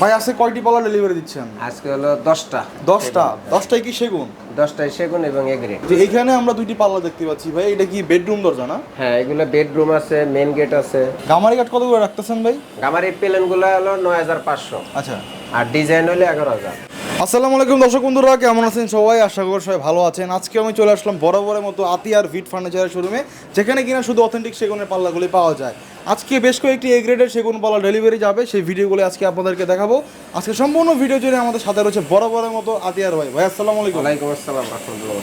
ভাই আজকে কয়টি পাল্লা ডেলিভারি দিচ্ছেন? আজকে হলো দশটা। দশটা? দশটায় কি সেগুন? দশটায় সেগুন এবং এগ্রেড যে এখানে আমরা দুইটি পাল্লা দেখতে পাচ্ছি ভাই এটা কি বেডরুম দরজা না? হ্যাঁ এগুলো বেডরুম আছে মেন গেট আছে। গামারি কাঠ কত করে রাখতেছেন ভাই? গামারি প্লেনগুলো হলো নয় হাজার পাঁচশো। আচ্ছা। আর ডিজাইন হলো এগারো হাজার। আসসালামু আলাইকুম দর্শক বন্ধুরা কেমন আছেন সবাই? আশা করি সবাই ভালো আছেন। আজকে আমি চলে আসলাম বরাবরের মতো আতিয়ার ভিট ফার্নিচারের শোরুমে যেখানে কিনা শুধু অথেন্টিক সেগুনের পাল্লাগুলি পাওয়া যায়। আজকে বেশ কয়েকটি এ গ্রেডের সেগুন বলা ডেলিভারি যাবে সেই ভিডিওগুলো আজকে আপনাদেরকে দেখাবো। আজকে সম্পূর্ণ ভিডিও জুড়ে আমাদের সাথে রয়েছে বড় বরাবরের মতো আতিয়ার ভাই। ভাই আসসালাম আলাইকুম। ওয়ালাইকুম আসসালাম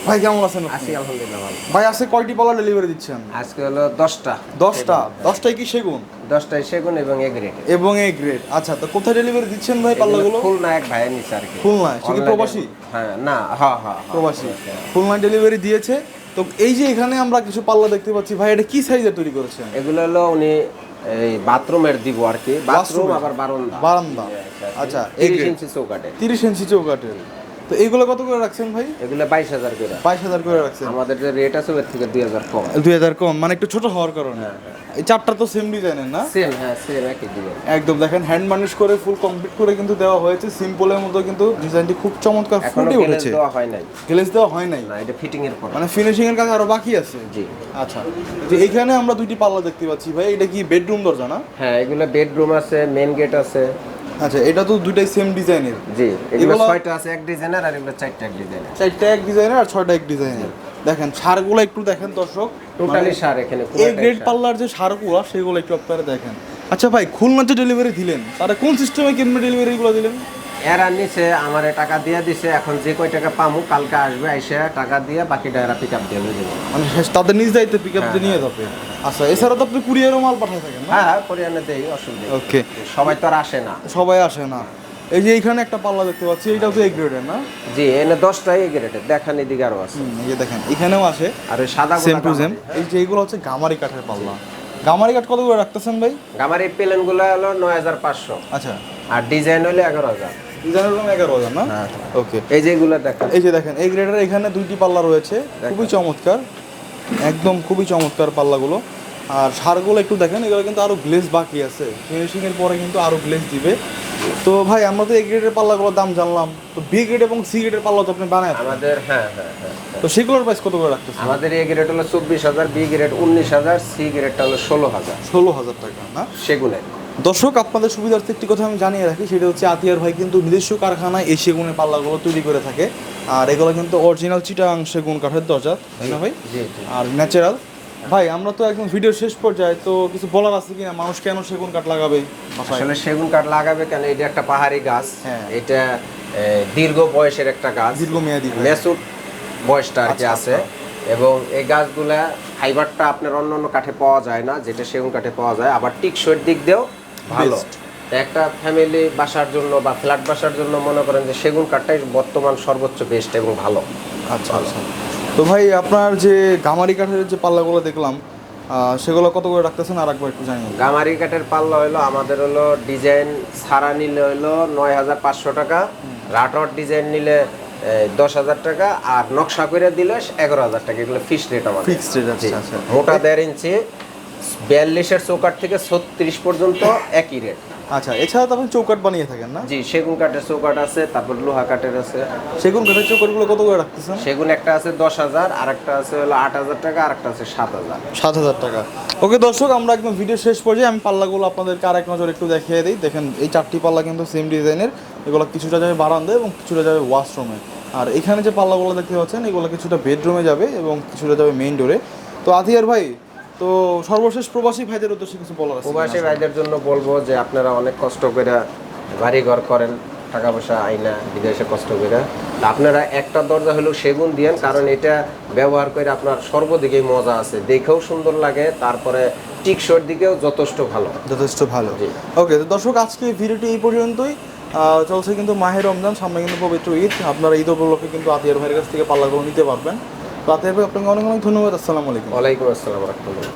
ভাই কেমন আছেন? আছি আলহামদুলিল্লাহ ভালো। ভাই আজকে কয়টি বলা ডেলিভারি দিচ্ছেন? আজকে হলো দশটা। দশটা? দশটায় কি সেগুন? দশটায় সেগুন এবং এগ্রেড এবং এ গ্রেড আচ্ছা তো কোথায় ডেলিভারি দিচ্ছেন ভাই পাল্লাগুলো? খুলনা এক ভাইয়ের নিচে আর কি। খুলনায়। সে কি প্রবাসী? হ্যাঁ না হ্যাঁ হ্যাঁ হ্যাঁ। প্রবাসী। খুলনায় ডেলিভারি দিয়েছে। তো এই যে এখানে আমরা কিছু পাল্লা দেখতে পাচ্ছি ভাই এটা কি সাইজে তৈরি করেছেন? এগুলো হলো উনি এই বাথরুমের দিব আর কি। বাথরুম আবার বারান্দা। বারান্দা। আচ্ছা এই তিরিশ grade। ইঞ্চি চৌকাটে তিরিশ ইঞ্চি চৌকাটের তো এইগুলো কত করে রাখছেন ভাই? এগুলো বাইশ হাজার করে। বাইশ হাজার করে রাখছেন। আমাদের যে রেট আছে ওর থেকে দুই হাজার কম। দুই হাজার কম মানে একটু ছোট হওয়ার কারণে। এই চারটা তো সেম ডিজাইনের না? সেম হ্যাঁ সেম একই দিবেন একদম দেখেন হ্যান্ড মার্নিশ করে ফুল কমপ্লিট করে কিন্তু দেওয়া হয়েছে। সিম্পলের মতো কিন্তু ডিজাইনটি খুব চমৎকার ফুটে উঠেছে। দেওয়া হয় নাই। গ্লেজ দেওয়া হয় নাই? না এটা ফিটিং এর পর। মানে ফিনিশিং এর কাজ আরও বাকি আছে? জি। আচ্ছা যে এইখানে আমরা দুইটি পাল্লা দেখতে পাচ্ছি ভাই। এটা কি বেডরুম দরজা না? হ্যাঁ এগুলো বেডরুম আছে মেন গেট আছে। আচ্ছা এটা তো দুইটাই সেম ডিজাইনের জি এগুলো ছয়টা আছে এক ডিজাইনের আর এগুলো চারটা এক ডিজাইনের চারটা এক ডিজাইনের আর ছয়টা এক ডিজাইনের দেখেন সারগুলো একটু দেখেন দর্শক। টোটালি সার এখানে এই গ্রেড সার। পাল্লার যে সারগুলো সেগুলো একটু আপনারা দেখেন। আচ্ছা ভাই খুলনা যে ডেলিভারি দিলেন। তারা কোন সিস্টেমে কেমনে ডেলিভারিগুলো দিলেন? এরা নিচে আমারে টাকা দিয়ে দিছে এখন যে কয় টাকা পামু কালকে আসবে আইসে টাকা দিয়ে বাকিটা এরা পিক আপ দিয়ে নিয়ে যাবে মানে তাদের নিজ দায়িত্বে পিক আপ দিয়ে নিয়ে যাবে। আচ্ছা এছাড়া তো আপনি কুরিয়ারও মাল পাঠায় থাকেন না? হ্যাঁ পরিয়ানে দেই অসুবিধা ওকে সবাই তো আর আসে না। সবাই আসে না। এই যে এইখানে একটা পাল্লা দেখতে পাচ্ছি এইটাও তো এই গ্রেডের না? জি এনে দশটাই এগ্রেডের দেখান এদিকে আরও আছে। এই যে দেখেন এখানেও আসে। আর সাদা সেম টু সেম এই যে এইগুলো হচ্ছে গামারি কাঠের পাল্লা। গামারি কাঠ কত করে রাখতেছেন ভাই? গামারি এই প্লেনগুলো হলো নয় হাজার পাঁচশো। আচ্ছা। আর ডিজাইন হলে এগারো হাজার। ডিজাইন দাম এগারো হাজার না? হ্যাঁ। ওকে এই যে এগুলো দেখেন এই যে দেখেন এই গ্রেডের এখানে দুইটি পাল্লা রয়েছে। খুবই চমৎকার। একদম খুবই চমৎকার পাল্লাগুলো। আর সারগুলো একটু দেখেন এগুলো কিন্তু আরও গ্লেজ বাকি আছে। ফিনিশিং এর পরে কিন্তু আরও গ্লেজ দিবে। তো ভাই আমরা তো এই গ্রেডের পাল্লাগুলোর দাম জানলাম। তো বি গ্রেড এবং সি গ্রেডের পাল্লা তো আপনি বানায় আমাদের হ্যাঁ হ্যাঁ হ্যাঁ তো সেগুলোর প্রাইস কত করে রাখতেছেন? আমাদের এ গ্রেড হলো চব্বিশ হাজার বি গ্রেড উনিশ হাজার সি গ্রেডটা হলো ষোলো হাজার। ষোলো হাজার টাকা না? সেগুনের দর্শক আপনাদের সুবিধার্থে একটি কথা আমি জানিয়ে রাখি সেটা হচ্ছে আতিয়ার ভাই কিন্তু নিজস্ব কারখানায় এই সেগুনের পাল্লাগুলো তৈরি করে থাকে। আর এগুলো কিন্তু অরিজিনাল চিটাং সেগুন কাঠের দরজা তাই না ভাই? আর ন্যাচারাল ভাই আমরা তো একদম ভিডিও শেষ পর্যায়ে তো কিছু বলার আছে কিনা? মানুষ কেন সেগুন কাঠ লাগাবে? আসলে সেগুন কাঠ লাগাবে কেন? এটা একটা পাহাড়ি গাছ। হ্যাঁ। এটা দীর্ঘ বয়সের একটা গাছ। দীর্ঘমেয়াদী। মেসুট বয়সটা আর কি আচ্ছা, আছে। এবং এই গাছগুলা ফাইবারটা আপনার অন্য অন্য কাঠে পাওয়া যায় না যেটা সেগুন কাঠে পাওয়া যায়। আবার টিকসইয়ের দিক দিয়েও ভালো। একটা ফ্যামিলি বাসার জন্য বা ফ্ল্যাট বাসার জন্য মনে করেন যে সেগুন কাঠটাই বর্তমান সর্বোচ্চ বেস্ট এবং ভালো। আচ্ছা আচ্ছা। তো ভাই আপনার যে গামারি কাঠের যে পাল্লাগুলো দেখলাম সেগুলো কত করে রাখতেছেন আর একবার একটু জানিয়ে দিন। গামারি কাঠের পাল্লা হলো আমাদের হলো ডিজাইন ছাড়া নিলে হলো নয় হাজার পাঁচশো টাকা রাটর ডিজাইন নিলে দশ হাজার টাকা আর নকশা করে দিলে এগারো হাজার টাকা এগুলো ফিক্স রেট আমাদের আচ্ছা, জি। আচ্ছা। মোটা দেড় ইঞ্চি বিয়াল্লিশের চৌকাট থেকে ছত্রিশ পর্যন্ত একই রেট আচ্ছা এছাড়া তো আপনি চৌকাট বানিয়ে থাকেন না? জি সেগুন কাঠের চৌকাট আছে তারপর লোহা কাঠের আছে। সেগুন কাঠের চৌকাটগুলো কত করে রাখতেছেন? সেগুন একটা আছে দশ হাজার আর একটা আছে হলো আট হাজার টাকা আর একটা আছে সাত হাজার। সাত হাজার টাকা। ওকে দর্শক আমরা একদম ভিডিও শেষ পর্যায়ে আমি পাল্লাগুলো আপনাদেরকে আরেক নজর একটু দেখিয়ে দিই। দেখেন এই চারটি পাল্লা কিন্তু সেম ডিজাইনের এগুলো কিছুটা যাবে বারান্দা এবং কিছুটা যাবে ওয়াশরুমে আর এখানে যে পাল্লাগুলো দেখতে পাচ্ছেন এগুলো কিছুটা বেডরুমে যাবে এবং কিছুটা যাবে মেইন ডোরে তো আতিয়ার ভাই তো সর্বশেষ প্রবাসী ভাইদের উদ্দেশ্যে কিছু বলার আছে প্রবাসী ভাইদের জন্য বলব যে আপনারা অনেক কষ্ট করে বাড়ি ঘর করেন টাকা পয়সা আইনা বিদেশে কষ্ট করে। আপনারা একটা দরজা হলেও সেগুন দিয়েন কারণ এটা ব্যবহার করে আপনার সর্বদিকেই মজা আছে। দেখেও সুন্দর লাগে তারপরে টিকসোর দিকেও যথেষ্ট ভালো। যথেষ্ট ভালো। ওকে তো দর্শক আজকে ভিডিওটি এই পর্যন্তই। চলছে কিন্তু মাহের রমজান সামনে কিন্তু পবিত্র ঈদ। আপনারা ঈদ উপলক্ষে কিন্তু আতিয়ার ভাইয়ের কাছ থেকে পাল্লাগুলো নিতে পারবেন। তো আপনাকে অনেক অনেক ধন্যবাদ আসসালামু আলাইকুম। ওয়ালাইকুম আসসালাম রহমতুল্লাহ।